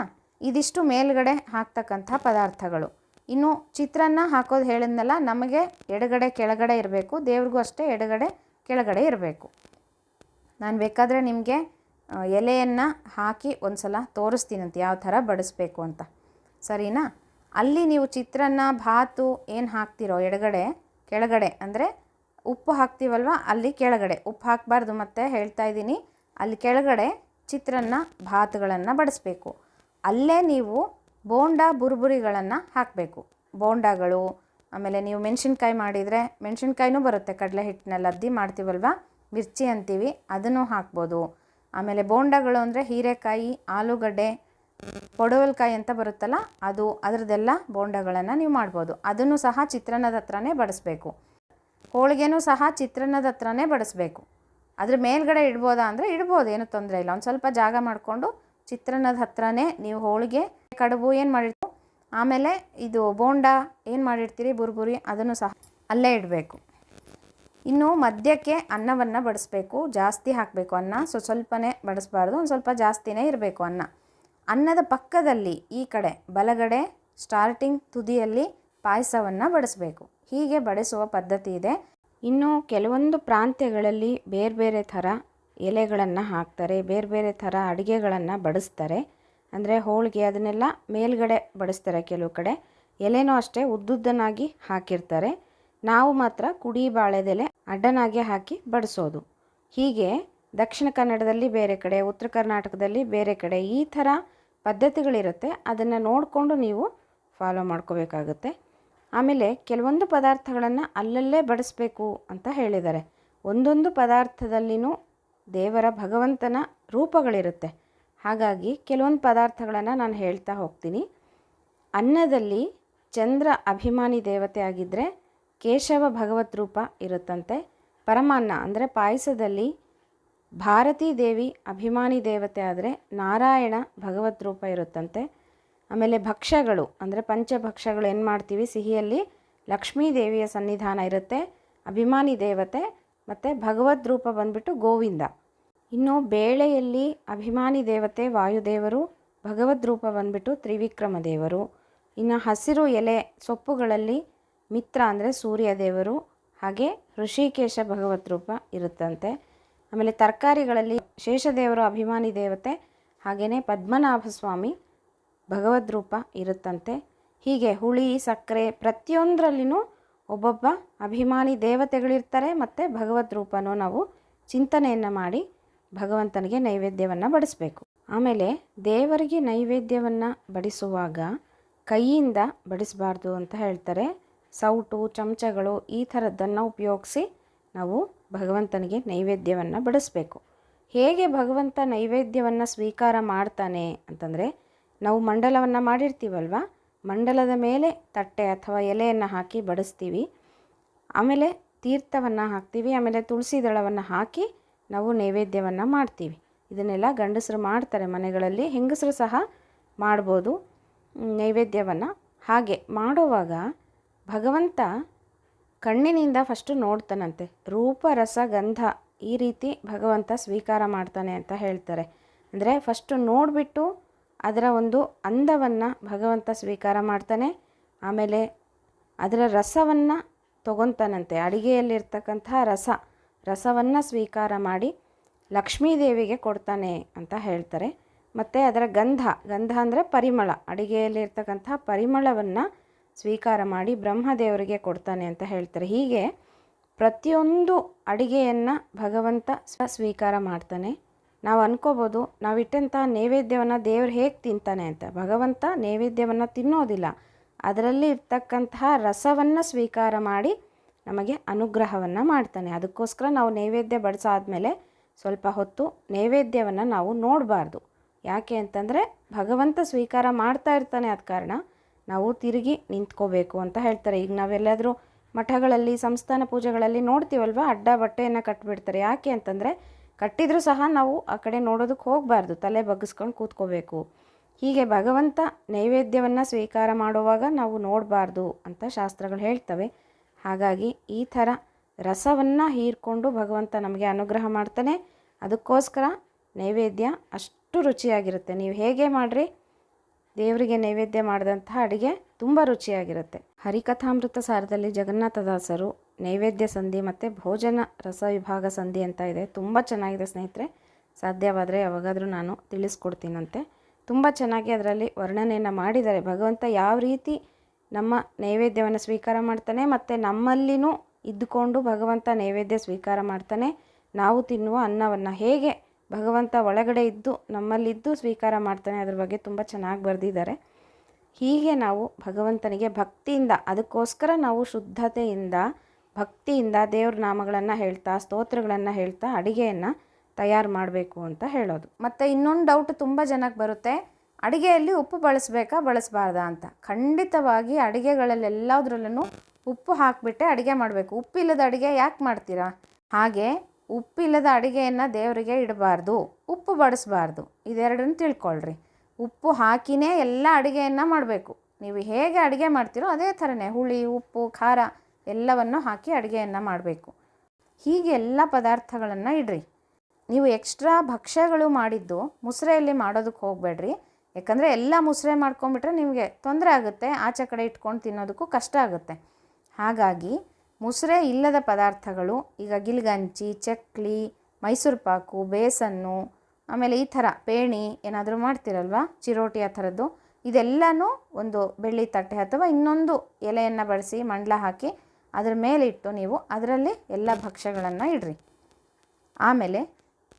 ಇದಿಷ್ಟು ಮೇಲ್ಗಡೆ ಹಾಕ್ತಕ್ಕಂಥ ಪದಾರ್ಥಗಳು. ಇನ್ನು ಚಿತ್ರಾನ್ನ ಹಾಕೋದು ಹೇಳಿದ್ನಲ್ಲ, ನಮಗೆ ಎಡಗಡೆ ಕೆಳಗಡೆ ಇರಬೇಕು, ದೇವ್ರಿಗೂ ಅಷ್ಟೇ ಎಡಗಡೆ ಕೆಳಗಡೆ ಇರಬೇಕು. ನಾನು ಬೇಕಾದರೆ ನಿಮಗೆ ಎಲೆಯನ್ನು ಹಾಕಿ ಒಂದು ಸಲ ತೋರಿಸ್ತೀನಂತೆ ಯಾವ ಥರ ಬಡಿಸ್ಬೇಕು ಅಂತ. ಸರಿನಾ? ಅಲ್ಲಿ ನೀವು ಚಿತ್ರಾನ್ನ, ಭಾತು ಏನು ಹಾಕ್ತಿರೋ ಎಡಗಡೆ, ಕೆಳಗಡೆ, ಅಂದರೆ ಉಪ್ಪು ಹಾಕ್ತೀವಲ್ವ? ಅಲ್ಲಿ ಕೆಳಗಡೆ. ಉಪ್ಪು ಹಾಕಬಾರ್ದು ಮತ್ತೆ ಹೇಳ್ತಾ ಇದ್ದೀನಿ. ಅಲ್ಲಿ ಕೆಳಗಡೆ ಚಿತ್ರಾನ್ನ, ಭಾತುಗಳನ್ನು ಬಡಿಸ್ಬೇಕು. ಅಲ್ಲೇ ನೀವು ಬೋಂಡ ಬುರುಬುರಿಗಳನ್ನು ಹಾಕಬೇಕು. ಬೋಂಡಾಗಳು, ಆಮೇಲೆ ನೀವು ಮೆಣಸಿನ್ಕಾಯಿ ಮಾಡಿದರೆ ಮೆಣಸಿನ್ಕಾಯಿನೂ ಬರುತ್ತೆ. ಕಡಲೆ ಹಿಟ್ಟಿನಲ್ಲಿ ಅದ್ದಿ ಮಾಡ್ತೀವಲ್ವ? ಮಿರ್ಚಿ ಅಂತೀವಿ, ಅದನ್ನು ಹಾಕ್ಬೋದು. ಆಮೇಲೆ ಬೋಂಡಗಳು ಅಂದರೆ ಹೀರೆಕಾಯಿ, ಆಲೂಗಡ್ಡೆ ಪೊಡವಲ್ಕಾಯಿ ಅಂತ ಬರುತ್ತಲ್ಲ, ಅದು ಅದರದ್ದೆಲ್ಲ ಬೋಂಡಗಳನ್ನು ನೀವು ಮಾಡ್ಬೋದು. ಅದನ್ನು ಸಹ ಚಿತ್ರಾನ್ನದ ಹತ್ರನೇ ಬಡಿಸ್ಬೇಕು. ಹೋಳಿಗೆನೂ ಸಹ ಚಿತ್ರಾನ್ನದ ಹತ್ರನೇ ಬಡಿಸ್ಬೇಕು. ಅದ್ರ ಮೇಲ್ಗಡೆ ಇಡ್ಬೋದಾ ಅಂದರೆ ಇಡ್ಬೋದು, ಏನೂ ತೊಂದರೆ ಇಲ್ಲ. ಒಂದು ಸ್ವಲ್ಪ ಜಾಗ ಮಾಡಿಕೊಂಡು ಚಿತ್ರಾನ್ನದ ಹತ್ರನೇ ನೀವು ಹೋಳಿಗೆ, ಕಡುಬು ಏನು ಮಾಡಿರ್ತೀವಿ ಆಮೇಲೆ ಇದು ಬೋಂಡ ಏನು ಮಾಡಿರ್ತೀರಿ, ಬುರ್ಬುರಿ ಅದನ್ನು ಸಹ ಅಲ್ಲೇ ಇಡಬೇಕು. ಇನ್ನು ಮಧ್ಯಕ್ಕೆ ಅನ್ನವನ್ನು ಬಡಿಸ್ಬೇಕು. ಜಾಸ್ತಿ ಹಾಕಬೇಕು ಅನ್ನ. ಸೊ, ಸ್ವಲ್ಪನೇ ಬಡಿಸ್ಬಾರ್ದು. ಒಂದು ಸ್ವಲ್ಪ ಜಾಸ್ತಿನೇ ಇರಬೇಕು ಅನ್ನ. ಅನ್ನದ ಪಕ್ಕದಲ್ಲಿ ಈ ಕಡೆ ಬಲಗಡೆ ಸ್ಟಾರ್ಟಿಂಗ್ ತುದಿಯಲ್ಲಿ ಪಾಯಸವನ್ನು ಬಡಿಸಬೇಕು. ಹೀಗೆ ಬಡಿಸುವ ಪದ್ಧತಿ ಇದೆ. ಇನ್ನು ಕೆಲವೊಂದು ಪ್ರಾಂತ್ಯಗಳಲ್ಲಿ ಬೇರೆ ಬೇರೆ ಥರ ಎಲೆಗಳನ್ನು ಹಾಕ್ತಾರೆ, ಬೇರೆ ಬೇರೆ ಥರ ಅಡುಗೆಗಳನ್ನು ಬಡಿಸ್ತಾರೆ. ಅಂದರೆ ಹೋಳಿಗೆ ಅದನ್ನೆಲ್ಲ ಮೇಲ್ಗಡೆ ಬಡಿಸ್ತಾರೆ ಕೆಲವು ಕಡೆ. ಎಲೆನೂ ಅಷ್ಟೇ ಉದ್ದುದ್ದನಾಗಿ ಹಾಕಿರ್ತಾರೆ. ನಾವು ಮಾತ್ರ ಕುಡಿ ಬಾಳೆದೆಲೆ ಅಡ್ಡನಾಗೆ ಹಾಕಿ ಬಡಿಸೋದು. ಹೀಗೆ ದಕ್ಷಿಣ ಕನ್ನಡದಲ್ಲಿ ಬೇರೆ ಕಡೆ, ಉತ್ತರ ಕರ್ನಾಟಕದಲ್ಲಿ ಬೇರೆ ಕಡೆ ಈ ಥರ ಪದ್ಧತಿಗಳಿರುತ್ತೆ, ಅದನ್ನು ನೋಡಿಕೊಂಡು ನೀವು ಫಾಲೋ ಮಾಡ್ಕೋಬೇಕಾಗುತ್ತೆ. ಆಮೇಲೆ ಕೆಲವೊಂದು ಪದಾರ್ಥಗಳನ್ನು ಅಲ್ಲಲ್ಲೇ ಬಡಿಸ್ಬೇಕು ಅಂತ ಹೇಳಿದ್ದಾರೆ. ಒಂದೊಂದು ಪದಾರ್ಥದಲ್ಲಿನೂ ದೇವರ ಭಗವಂತನ ರೂಪಗಳಿರುತ್ತೆ. ಹಾಗಾಗಿ ಕೆಲವೊಂದು ಪದಾರ್ಥಗಳನ್ನು ನಾನು ಹೇಳ್ತಾ ಹೋಗ್ತೀನಿ. ಅನ್ನದಲ್ಲಿ ಚಂದ್ರ ಅಭಿಮಾನಿ ದೇವತೆ ಆಗಿದ್ದರೆ ಕೇಶವ ಭಗವತ್ ರೂಪ ಇರುತ್ತಂತೆ. ಪರಮಾನ್ನ ಅಂದರೆ ಪಾಯಸದಲ್ಲಿ ಭಾರತೀ ದೇವಿ ಅಭಿಮಾನಿ ದೇವತೆ ಆದರೆ ನಾರಾಯಣ ಭಗವತ್ ರೂಪ ಇರುತ್ತಂತೆ. ಆಮೇಲೆ ಭಕ್ಷ್ಯಗಳು, ಅಂದರೆ ಪಂಚಭಕ್ಷ್ಯಗಳು ಏನು ಮಾಡ್ತೀವಿ? ಸಿಹಿಯಲ್ಲಿ ಲಕ್ಷ್ಮೀ ದೇವಿಯ ಸನ್ನಿಧಾನ ಇರುತ್ತೆ, ಅಭಿಮಾನಿ ದೇವತೆ ಮತ್ತು ಭಗವದ್ ರೂಪ ಬಂದ್ಬಿಟ್ಟು ಗೋವಿಂದ. ಇನ್ನು ಬೇಳೆಯಲ್ಲಿ ಅಭಿಮಾನಿ ದೇವತೆ ವಾಯುದೇವರು, ಭಗವದ್ ರೂಪ ಬಂದ್ಬಿಟ್ಟು ತ್ರಿವಿಕ್ರಮ ದೇವರು. ಇನ್ನು ಹಸಿರು ಎಲೆ ಸೊಪ್ಪುಗಳಲ್ಲಿ ಮಿತ್ರ ಅಂದರೆ ಸೂರ್ಯ ದೇವರು ಹಾಗೆ ಋಷಿಕೇಶ ಭಗವತ್ ರೂಪ ಇರುತ್ತಂತೆ. ಆಮೇಲೆ ತರಕಾರಿಗಳಲ್ಲಿ ಶೇಷದೇವರು ಅಭಿಮಾನಿ ದೇವತೆ ಹಾಗೆಯೇ ಪದ್ಮನಾಭ ಸ್ವಾಮಿ ಭಗವದ್ ರೂಪ ಇರುತ್ತಂತೆ. ಹೀಗೆ ಹುಳಿ, ಸಕ್ಕರೆ ಪ್ರತಿಯೊಂದರಲ್ಲಿನೂ ಒಬ್ಬೊಬ್ಬ ಅಭಿಮಾನಿ ದೇವತೆಗಳಿರ್ತಾರೆ. ಮತ್ತು ಭಗವದ್ ರೂಪನೂ ನಾವು ಚಿಂತನೆಯನ್ನು ಮಾಡಿ ಭಗವಂತನಿಗೆ ನೈವೇದ್ಯವನ್ನು ಬಡಿಸಬೇಕು. ಆಮೇಲೆ ದೇವರಿಗೆ ನೈವೇದ್ಯವನ್ನು ಬಡಿಸುವಾಗ ಕೈಯಿಂದ ಬಡಿಸಬಾರ್ದು ಅಂತ ಹೇಳ್ತಾರೆ. ಸೌಟು, ಚಮಚಗಳು ಈ ಥರದ್ದನ್ನು ಉಪಯೋಗಿಸಿ ನಾವು ಭಗವಂತನಿಗೆ ನೈವೇದ್ಯವನ್ನು ಬಡಿಸ್ಬೇಕು. ಹೇಗೆ ಭಗವಂತ ನೈವೇದ್ಯವನ್ನು ಸ್ವೀಕಾರ ಮಾಡ್ತಾನೆ ಅಂತಂದರೆ, ನಾವು ಮಂಡಲವನ್ನು ಮಾಡಿರ್ತೀವಲ್ವ? ಮಂಡಲದ ಮೇಲೆ ತಟ್ಟೆ ಅಥವಾ ಎಲೆಯನ್ನು ಹಾಕಿ ಬಡಿಸ್ತೀವಿ. ಆಮೇಲೆ ತೀರ್ಥವನ್ನು ಹಾಕ್ತೀವಿ, ಆಮೇಲೆ ತುಳಸಿ ದಳವನ್ನು ಹಾಕಿ ನಾವು ನೈವೇದ್ಯವನ್ನು ಮಾಡ್ತೀವಿ. ಇದನ್ನೆಲ್ಲ ಗಂಡಸರು ಮಾಡ್ತಾರೆ, ಮನೆಗಳಲ್ಲಿ ಹೆಂಗಸರು ಸಹ ಮಾಡ್ಬೋದು. ನೈವೇದ್ಯವನ್ನು. ಹಾಗೆ ಮಾಡುವಾಗ ಭಗವಂತ ಕಣ್ಣಿನಿಂದ ಫಸ್ಟು ನೋಡ್ತಾನಂತೆ. ರೂಪ, ರಸ, ಗಂಧ ಈ ರೀತಿ ಭಗವಂತ ಸ್ವೀಕಾರ ಮಾಡ್ತಾನೆ ಅಂತ ಹೇಳ್ತಾರೆ. ಅಂದರೆ ಫಸ್ಟು ನೋಡಿಬಿಟ್ಟು ಅದರ ಒಂದು ಅಂದವನ್ನು ಭಗವಂತ ಸ್ವೀಕಾರ ಮಾಡ್ತಾನೆ. ಆಮೇಲೆ ಅದರ ರಸವನ್ನು ತಗೊತಾನಂತೆ. ಅಡಿಗೆಯಲ್ಲಿರ್ತಕ್ಕಂತಹ ರಸ, ರಸವನ್ನು ಸ್ವೀಕಾರ ಮಾಡಿ ಲಕ್ಷ್ಮೀದೇವಿಗೆ ಕೊಡ್ತಾನೆ ಅಂತ ಹೇಳ್ತಾರೆ. ಮತ್ತು ಅದರ ಗಂಧ ಗಂಧ ಅಂದರೆ ಪರಿಮಳ. ಅಡಿಗೆಯಲ್ಲಿರ್ತಕ್ಕಂಥ ಪರಿಮಳವನ್ನು ಸ್ವೀಕಾರ ಮಾಡಿ ಬ್ರಹ್ಮದೇವರಿಗೆ ಕೊಡ್ತಾನೆ ಅಂತ ಹೇಳ್ತಾರೆ. ಹೀಗೆ ಪ್ರತಿಯೊಂದು ಅಡಿಗೆಯನ್ನು ಭಗವಂತ ಸ್ವ ಸ್ವೀಕಾರ ಮಾಡ್ತಾನೆ. ನಾವು ಅನ್ಕೋಬೋದು ನಾವಿಟ್ಟಂಥ ನೈವೇದ್ಯವನ್ನು ದೇವರು ಹೇಗೆ ತಿಂತಾನೆ ಅಂತ. ಭಗವಂತ ನೈವೇದ್ಯವನ್ನು ತಿನ್ನೋದಿಲ್ಲ. ಅದರಲ್ಲಿ ಇರ್ತಕ್ಕಂತಹ ರಸವನ್ನು ಸ್ವೀಕಾರ ಮಾಡಿ ನಮಗೆ ಅನುಗ್ರಹವನ್ನು ಮಾಡ್ತಾನೆ. ಅದಕ್ಕೋಸ್ಕರ ನಾವು ನೈವೇದ್ಯ ಬಡಿಸಾದ್ಮೇಲೆ ಸ್ವಲ್ಪ ಹೊತ್ತು ನೈವೇದ್ಯವನ್ನು ನಾವು ನೋಡಬಾರ್ದು. ಯಾಕೆ ಅಂತಂದರೆ ಭಗವಂತ ಸ್ವೀಕಾರ ಮಾಡ್ತಾ ಇರ್ತಾನೆ ಆದ ಕಾರಣ. ನಾವು ತಿರುಗಿ ನಿಂತ್ಕೋಬೇಕು ಅಂತ ಹೇಳ್ತಾರೆ. ಈಗ ನಾವೆಲ್ಲಾದರೂ ಮಠಗಳಲ್ಲಿ, ಸಂಸ್ಥಾನ ಪೂಜೆಗಳಲ್ಲಿ ನೋಡ್ತೀವಲ್ವ? ಅಡ್ಡ ಬಟ್ಟೆಯನ್ನು ಕಟ್ಟಿಬಿಡ್ತಾರೆ ಯಾಕೆ ಅಂತಂದರೆ ಕಟ್ಟಿದರೂ ಸಹ ನಾವು ಆ ಕಡೆ ನೋಡೋದಕ್ಕೆ ಹೋಗಬಾರ್ದು. ತಲೆ ಬಗ್ಗಿಸ್ಕೊಂಡು ಕೂತ್ಕೋಬೇಕು. ಹೀಗೆ ಭಗವಂತ ನೈವೇದ್ಯವನ್ನು ಸ್ವೀಕಾರ ಮಾಡುವಾಗ ನಾವು ನೋಡಬಾರ್ದು ಅಂತ ಶಾಸ್ತ್ರಗಳು ಹೇಳ್ತವೆ. ಹಾಗಾಗಿ ಈ ಥರ ರಸವನ್ನು ಹೀರ್ಕೊಂಡು ಭಗವಂತ ನಮಗೆ ಅನುಗ್ರಹ ಮಾಡ್ತಾನೆ. ಅದಕ್ಕೋಸ್ಕರ ನೈವೇದ್ಯ ಅಷ್ಟು ರುಚಿಯಾಗಿರುತ್ತೆ. ನೀವು ಹೇಗೆ ಮಾಡಿರಿ? ದೇವರಿಗೆ ನೈವೇದ್ಯ ಮಾಡಿದಂತಹ ಅಡುಗೆ ತುಂಬ ರುಚಿಯಾಗಿರುತ್ತೆ. ಹರಿಕಥಾಮೃತ ಸಾರದಲ್ಲಿ ಜಗನ್ನಾಥದಾಸರು ನೈವೇದ್ಯ ಸಂಧಿ ಮತ್ತು ಭೋಜನ ರಸ ವಿಭಾಗ ಸಂಧಿ ಅಂತ ಇದೆ. ತುಂಬ ಚೆನ್ನಾಗಿದೆ ಸ್ನೇಹಿತರೆ. ಸಾಧ್ಯವಾದರೆ ಯಾವಾಗಾದರೂ ನಾನು ತಿಳಿಸ್ಕೊಡ್ತೀನಂತೆ. ತುಂಬ ಚೆನ್ನಾಗಿ ಅದರಲ್ಲಿ ವರ್ಣನೆಯನ್ನು ಮಾಡಿದ್ದಾರೆ. ಭಗವಂತ ಯಾವ ರೀತಿ ನಮ್ಮ ನೈವೇದ್ಯವನ್ನು ಸ್ವೀಕಾರ ಮಾಡ್ತಾನೆ ಮತ್ತು ನಮ್ಮಲ್ಲಿನೂ ಇದ್ದುಕೊಂಡು ಭಗವಂತ ನೈವೇದ್ಯ ಸ್ವೀಕಾರ ಮಾಡ್ತಾನೆ. ನಾವು ತಿನ್ನುವ ಅನ್ನವನ್ನು ಹೇಗೆ ಭಗವಂತ ಒಳಗಡೆ ಇದ್ದು ನಮ್ಮಲ್ಲಿದ್ದು ಸ್ವೀಕಾರ ಮಾಡ್ತಾನೆ, ಅದ್ರ ಬಗ್ಗೆ ತುಂಬ ಚೆನ್ನಾಗಿ ಬರೆದಿದ್ದಾರೆ. ಹೀಗೆ ನಾವು ಭಗವಂತನಿಗೆ ಭಕ್ತಿಯಿಂದ, ಅದಕ್ಕೋಸ್ಕರ ನಾವು ಶುದ್ಧತೆಯಿಂದ, ಭಕ್ತಿಯಿಂದ ದೇವ್ರ ನಾಮಗಳನ್ನು ಹೇಳ್ತಾ, ಸ್ತೋತ್ರಗಳನ್ನು ಹೇಳ್ತಾ, ಅಡುಗೆಯನ್ನು ತಯಾರು ಮಾಡಬೇಕು ಅಂತ ಹೇಳೋದು. ಮತ್ತು ಇನ್ನೊಂದು ಡೌಟ್ ತುಂಬ ಜನಕ್ಕೆ ಬರುತ್ತೆ, ಅಡುಗೆಯಲ್ಲಿ ಉಪ್ಪು ಬಳಸಬೇಕಾ, ಬಳಸಬಾರ್ದಾ ಅಂತ. ಖಂಡಿತವಾಗಿ ಅಡುಗೆಗಳಲ್ಲೆಲ್ಲದರಲ್ಲೂ ಉಪ್ಪು ಹಾಕಿಬಿಟ್ಟೆ ಅಡುಗೆ ಮಾಡಬೇಕು. ಉಪ್ಪಿಲ್ಲದ ಅಡುಗೆ ಯಾಕೆ ಮಾಡ್ತೀರಾ? ಹಾಗೆ ಉಪ್ಪಿಲ್ಲದ ಅಡುಗೆಯನ್ನು ದೇವರಿಗೆ ಇಡಬಾರ್ದು, ಉಪ್ಪು ಬಡಿಸ್ಬಾರ್ದು. ಇದೆರಡನ್ನು ತಿಳ್ಕೊಳ್ರಿ. ಉಪ್ಪು ಹಾಕಿನೇ ಎಲ್ಲ ಅಡುಗೆಯನ್ನು ಮಾಡಬೇಕು. ನೀವು ಹೇಗೆ ಅಡುಗೆ ಮಾಡ್ತೀರೋ ಅದೇ ಥರನೇ ಹುಳಿ, ಉಪ್ಪು, ಖಾರ ಎಲ್ಲವನ್ನು ಹಾಕಿ ಅಡುಗೆಯನ್ನು ಮಾಡಬೇಕು. ಹೀಗೆ ಎಲ್ಲ ಪದಾರ್ಥಗಳನ್ನು ಇಡ್ರಿ. ನೀವು ಎಕ್ಸ್ಟ್ರಾ ಭಕ್ಷ್ಯಗಳು ಮಾಡಿದ್ದು ಮುಸ್ರೆಯಲ್ಲಿ ಮಾಡೋದಕ್ಕೆ ಹೋಗಬೇಡ್ರಿ. ಯಾಕಂದರೆ ಎಲ್ಲ ಮುಸ್ರೆ ಮಾಡ್ಕೊಂಬಿಟ್ರೆ ನಿಮಗೆ ತೊಂದರೆ ಆಗುತ್ತೆ, ಆಚೆ ಕಡೆ ಇಟ್ಕೊಂಡು ತಿನ್ನೋದಕ್ಕೂ ಕಷ್ಟ ಆಗುತ್ತೆ. ಹಾಗಾಗಿ ಮುಸ್ರೆ ಇಲ್ಲದ ಪದಾರ್ಥಗಳು, ಈಗ ಗಿಲ್ಗಂಚಿ, ಚಕ್ಲಿ, ಮೈಸೂರು ಪಾಕು, ಬೇಸನ್ನು, ಆಮೇಲೆ ಈ ಥರ ಪೇಣಿ ಏನಾದರೂ ಮಾಡ್ತೀರಲ್ವಾ? ಚಿರೋಟಿ ಆ ಥರದ್ದು. ಇದೆಲ್ಲನೂ ಒಂದು ಬೆಳ್ಳಿ ತಟ್ಟೆ ಅಥವಾ ಇನ್ನೊಂದು ಎಲೆಯನ್ನು ಬಳಸಿ ಮಂಡಲ ಹಾಕಿ ಅದ್ರ ಮೇಲೆ ಇಟ್ಟು ನೀವು ಅದರಲ್ಲಿ ಎಲ್ಲ ಭಕ್ಷ್ಯಗಳನ್ನು ಇಡ್ರಿ. ಆಮೇಲೆ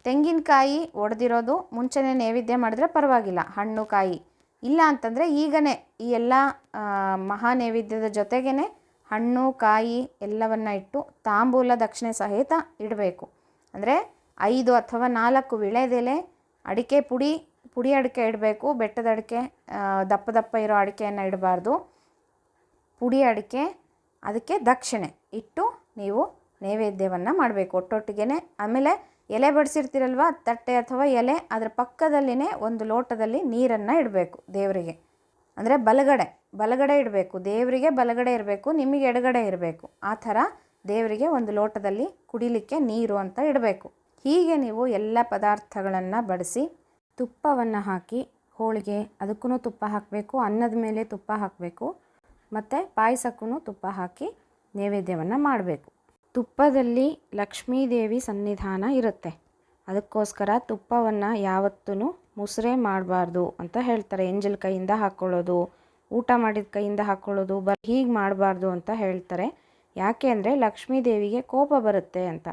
ತೆಂಗಿನಕಾಯಿ ಒಡೆದಿರೋದು ಮುಂಚೆನೇ ನೈವೇದ್ಯ ಮಾಡಿದ್ರೆ ಪರವಾಗಿಲ್ಲ. ಹಣ್ಣು, ಕಾಯಿ. ಇಲ್ಲ ಅಂತಂದರೆ ಈಗನೇ ಈ ಎಲ್ಲ ಮಹಾ ನೈವೇದ್ಯದ ಜೊತೆಗೇ ಹಣ್ಣು, ಕಾಯಿ ಎಲ್ಲವನ್ನು ಇಟ್ಟು ತಾಂಬೂಲ ದಕ್ಷಿಣೆ ಸಹಿತ ಇಡಬೇಕು. ಅಂದರೆ ಐದು ಅಥವಾ ನಾಲ್ಕು ವಿಳೆದೆಲೆ ಅಡಿಕೆ ಪುಡಿ ಪುಡಿ ಅಡಿಕೆ ಇಡಬೇಕು. ಬೆಟ್ಟದ ಅಡಿಕೆ ದಪ್ಪ ದಪ್ಪ ಇರೋ ಅಡಿಕೆಯನ್ನು ಇಡಬಾರ್ದು. ಪುಡಿ ಅಡಿಕೆ, ಅದಕ್ಕೆ ದಕ್ಷಿಣೆ ಇಟ್ಟು ನೀವು ನೈವೇದ್ಯವನ್ನು ಮಾಡಬೇಕು. ಒಟ್ಟೊಟ್ಟಿಗೆ ಆಮೇಲೆ ಎಲೆ ಬಡಿಸಿರ್ತೀರಲ್ವ, ತಟ್ಟೆ ಅಥವಾ ಎಲೆ ಅದರ ಪಕ್ಕದಲ್ಲಿನೇ ಒಂದು ಲೋಟದಲ್ಲಿ ನೀರನ್ನು ಇಡಬೇಕು ದೇವರಿಗೆ. ಅಂದರೆ ಬಲಗಡೆ ಬಲಗಡೆ ಇಡಬೇಕು ದೇವರಿಗೆ ಬಲಗಡೆ ಇರಬೇಕು, ನಿಮಗೆ ಎಡಗಡೆ ಇರಬೇಕು. ಆ ಥರ ದೇವರಿಗೆ ಒಂದು ಲೋಟದಲ್ಲಿ ಕುಡಿಲಿಕ್ಕೆ ನೀರು ಅಂತ ಇಡಬೇಕು. ಹೀಗೆ ನೀವು ಎಲ್ಲ ಪದಾರ್ಥಗಳನ್ನು ಬಡಿಸಿ, ತುಪ್ಪವನ್ನು ಹಾಕಿ, ಹೋಳಿಗೆ ಅದಕ್ಕೂ ತುಪ್ಪ ಹಾಕಬೇಕು, ಅನ್ನದ ಮೇಲೆ ತುಪ್ಪ ಹಾಕಬೇಕು, ಮತ್ತು ಪಾಯಸಕ್ಕೂ ತುಪ್ಪ ಹಾಕಿ ನೈವೇದ್ಯವನ್ನು ಮಾಡಬೇಕು. ತುಪ್ಪದಲ್ಲಿ ಲಕ್ಷ್ಮೀದೇವಿ ಸನ್ನಿಧಾನ ಇರುತ್ತೆ. ಅದಕ್ಕೋಸ್ಕರ ತುಪ್ಪವನ್ನು ಯಾವತ್ತೂ ಮುಸ್ರೆ ಮಾಡಬಾರ್ದು ಅಂತ ಹೇಳ್ತಾರೆ. ಎಂಜಲ್ ಕೈಯಿಂದ ಹಾಕ್ಕೊಳ್ಳೋದು ಊಟ ಮಾಡಿದ ಕೈಯಿಂದ ಹಾಕ್ಕೊಳ್ಳೋದು ಬ, ಹೀಗೆ ಮಾಡಬಾರ್ದು ಅಂತ ಹೇಳ್ತಾರೆ. ಯಾಕೆ ಅಂದರೆ ಲಕ್ಷ್ಮೀ ದೇವಿಗೆ ಕೋಪ ಬರುತ್ತೆ ಅಂತ.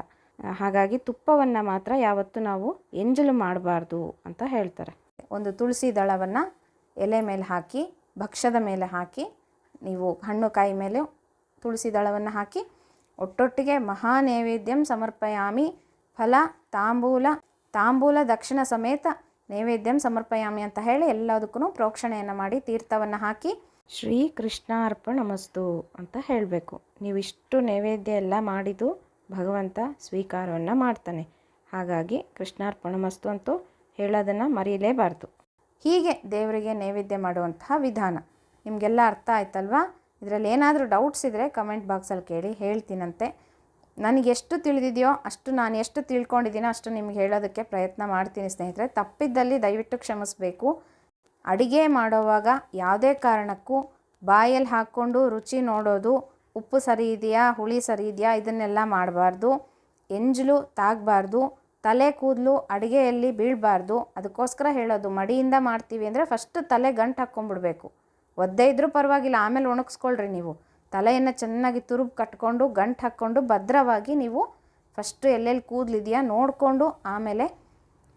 ಹಾಗಾಗಿ ತುಪ್ಪವನ್ನು ಮಾತ್ರ ಯಾವತ್ತೂ ನಾವು ಎಂಜಲು ಮಾಡಬಾರ್ದು ಅಂತ ಹೇಳ್ತಾರೆ. ಒಂದು ತುಳಸಿ ದಳವನ್ನು ಎಲೆ ಮೇಲೆ ಹಾಕಿ ಭಕ್ಷ್ಯದ ಮೇಲೆ ಹಾಕಿ, ನೀವು ಹಣ್ಣು ಕಾಯಿ ಮೇಲೆ ತುಳಸಿ ದಳವನ್ನು ಹಾಕಿ, ಒಟ್ಟೊಟ್ಟಿಗೆ ಮಹಾ ನೈವೇದ್ಯಂ ಸಮರ್ಪಯಾಮಿ, ಫಲ, ತಾಂಬೂಲ ತಾಂಬೂಲ ದಕ್ಷಿಣ ಸಮೇತ ನೈವೇದ್ಯಂ ಸಮರ್ಪಯಾಮಿ ಅಂತ ಹೇಳಿ ಎಲ್ಲದಕ್ಕೂ ಪ್ರೋಕ್ಷಣೆಯನ್ನು ಮಾಡಿ ತೀರ್ಥವನ್ನು ಹಾಕಿ ಶ್ರೀ ಕೃಷ್ಣಾರ್ಪಣಮಸ್ತು ಅಂತ ಹೇಳಬೇಕು. ನೀವಿಷ್ಟು ನೈವೇದ್ಯ ಎಲ್ಲ ಮಾಡಿದ್ದು ಭಗವಂತ ಸ್ವೀಕಾರವನ್ನು ಮಾಡ್ತಾನೆ. ಹಾಗಾಗಿ ಕೃಷ್ಣಾರ್ಪಣಮಸ್ತು ಅಂತೂ ಹೇಳೋದನ್ನು ಮರೆಯಲೇಬಾರ್ದು. ಹೀಗೆ ದೇವರಿಗೆ ನೈವೇದ್ಯ ಮಾಡುವಂತಹ ವಿಧಾನ. ನಿಮಗೆಲ್ಲ ಅರ್ಥ ಆಯ್ತಲ್ವಾ? ಇದರಲ್ಲಿ ಏನಾದರೂ ಡೌಟ್ಸ್ ಇದ್ದರೆ ಕಮೆಂಟ್ ಬಾಕ್ಸಲ್ಲಿ ಕೇಳಿ ಹೇಳ್ತೀನಂತೆ. ನನಗೆ ಎಷ್ಟು ತಿಳಿದಿದೆಯೋ ಅಷ್ಟು ನಾನು ಎಷ್ಟು ತಿಳ್ಕೊಂಡಿದ್ದೀನೋ ಅಷ್ಟು ನಿಮ್ಗೆ ಹೇಳೋದಕ್ಕೆ ಪ್ರಯತ್ನ ಮಾಡ್ತೀನಿ ಸ್ನೇಹಿತರೆ. ತಪ್ಪಿದ್ದಲ್ಲಿ ದಯವಿಟ್ಟು ಕ್ಷಮಿಸಬೇಕು. ಅಡುಗೆ ಮಾಡೋವಾಗ ಯಾವುದೇ ಕಾರಣಕ್ಕೂ ಬಾಯಲ್ಲಿ ಹಾಕ್ಕೊಂಡು ರುಚಿ ನೋಡೋದು, ಉಪ್ಪು ಸರಿ ಇದೆಯಾ, ಹುಳಿ ಸರಿ ಇದೆಯಾ, ಇದನ್ನೆಲ್ಲ ಮಾಡಬಾರ್ದು. ಎಂಜಲು ತಾಗಬಾರ್ದು. ತಲೆ ಕೂದಲು ಅಡುಗೆಯಲ್ಲಿ ಬೀಳಬಾರ್ದು. ಅದಕ್ಕೋಸ್ಕರ ಹೇಳೋದು, ಮಡಿಯಿಂದ ಮಾಡ್ತೀವಿ ಅಂದರೆ ಫಸ್ಟ್ ತಲೆ ಗಂಟು ಹಾಕ್ಕೊಂಡ್ಬಿಡ್ಬೇಕು. ಒದ್ದೆ ಇದ್ದರೂ ಪರವಾಗಿಲ್ಲ, ಆಮೇಲೆ ಒಣಗಿಸ್ಕೊಳ್ರಿ ನೀವು. ತಲೆಯನ್ನು ಚೆನ್ನಾಗಿ ತುರುಬು ಕಟ್ಕೊಂಡು, ಗಂಟು ಹಾಕ್ಕೊಂಡು ಭದ್ರವಾಗಿ ನೀವು ಫಸ್ಟು ಎಲ್ಲೆಲ್ಲಿ ಕೂದಲಿದೆಯಾ ನೋಡಿಕೊಂಡು ಆಮೇಲೆ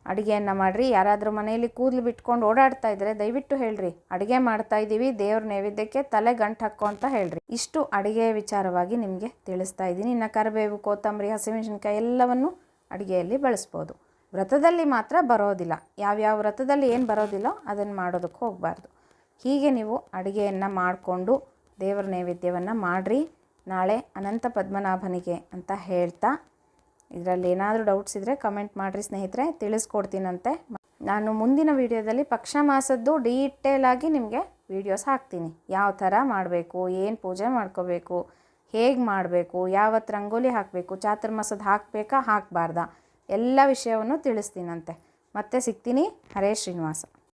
ಅಡುಗೆಯನ್ನು ಮಾಡಿರಿ. ಯಾರಾದರೂ ಮನೆಯಲ್ಲಿ ಕೂದಲು ಬಿಟ್ಕೊಂಡು ಓಡಾಡ್ತಾ ಇದ್ದರೆ ದಯವಿಟ್ಟು ಹೇಳ್ರಿ. ಅಡುಗೆ ಮಾಡ್ತಾ ಇದ್ದೀವಿ, ದೇವ್ರ ನೈವೇದ್ಯಕ್ಕೆ ತಲೆ ಗಂಟು ಹಾಕೋ ಅಂತ ಹೇಳ್ರಿ. ಇಷ್ಟು ಅಡುಗೆ ವಿಚಾರವಾಗಿ ನಿಮಗೆ ತಿಳಿಸ್ತಾ ಇದ್ದೀನಿ. ಇನ್ನು ಕರಿಬೇವು, ಕೊತ್ತಂಬರಿ, ಹಸಿಮೆಣಸಿನ್ಕಾಯಿ ಎಲ್ಲವನ್ನು ಅಡುಗೆಯಲ್ಲಿ ಬಳಸ್ಬೋದು. ವ್ರತದಲ್ಲಿ ಮಾತ್ರ ಬರೋದಿಲ್ಲ. ಯಾವ್ಯಾವ ವ್ರತದಲ್ಲಿ ಏನು ಬರೋದಿಲ್ಲೋ ಅದನ್ನು ಮಾಡೋದಕ್ಕೆ ಹೋಗಬಾರ್ದು. ಹೀಗೆ ನೀವು ಅಡುಗೆಯನ್ನು ಮಾಡಿಕೊಂಡು ದೇವರ ನೈವೇದ್ಯವನ್ನು ಮಾಡಿರಿ. ನಾಳೆ ಅನಂತ ಪದ್ಮನಾಭನಿಗೆ ಅಂತ ಹೇಳ್ತಾ, ಇದರಲ್ಲಿ ಏನಾದರೂ ಡೌಟ್ಸ್ ಇದ್ದರೆ ಕಮೆಂಟ್ ಮಾಡಿರಿ ಸ್ನೇಹಿತರೆ, ತಿಳಿಸ್ಕೊಡ್ತೀನಂತೆ. ನಾನು ಮುಂದಿನ ವೀಡಿಯೋದಲ್ಲಿ ಪಕ್ಷ ಮಾಸದ್ದು ಆಗಿ ನಿಮಗೆ ವೀಡಿಯೋಸ್ ಹಾಕ್ತೀನಿ. ಯಾವ ಥರ ಮಾಡಬೇಕು, ಏನು ಪೂಜೆ ಮಾಡ್ಕೋಬೇಕು, ಹೇಗೆ ಮಾಡಬೇಕು ಯಾವತ್ತು ರಂಗೋಲಿ ಹಾಕಬೇಕು ಚಾತುರ್ಮಾಸದ ಹಾಕಬೇಕಾ, ಹಾಕಬಾರ್ದಾ, ಎಲ್ಲ ವಿಷಯವನ್ನು ತಿಳಿಸ್ತೀನಂತೆ. ಮತ್ತೆ ಸಿಗ್ತೀನಿ. ಹರೇ ಶ್ರೀನಿವಾಸ.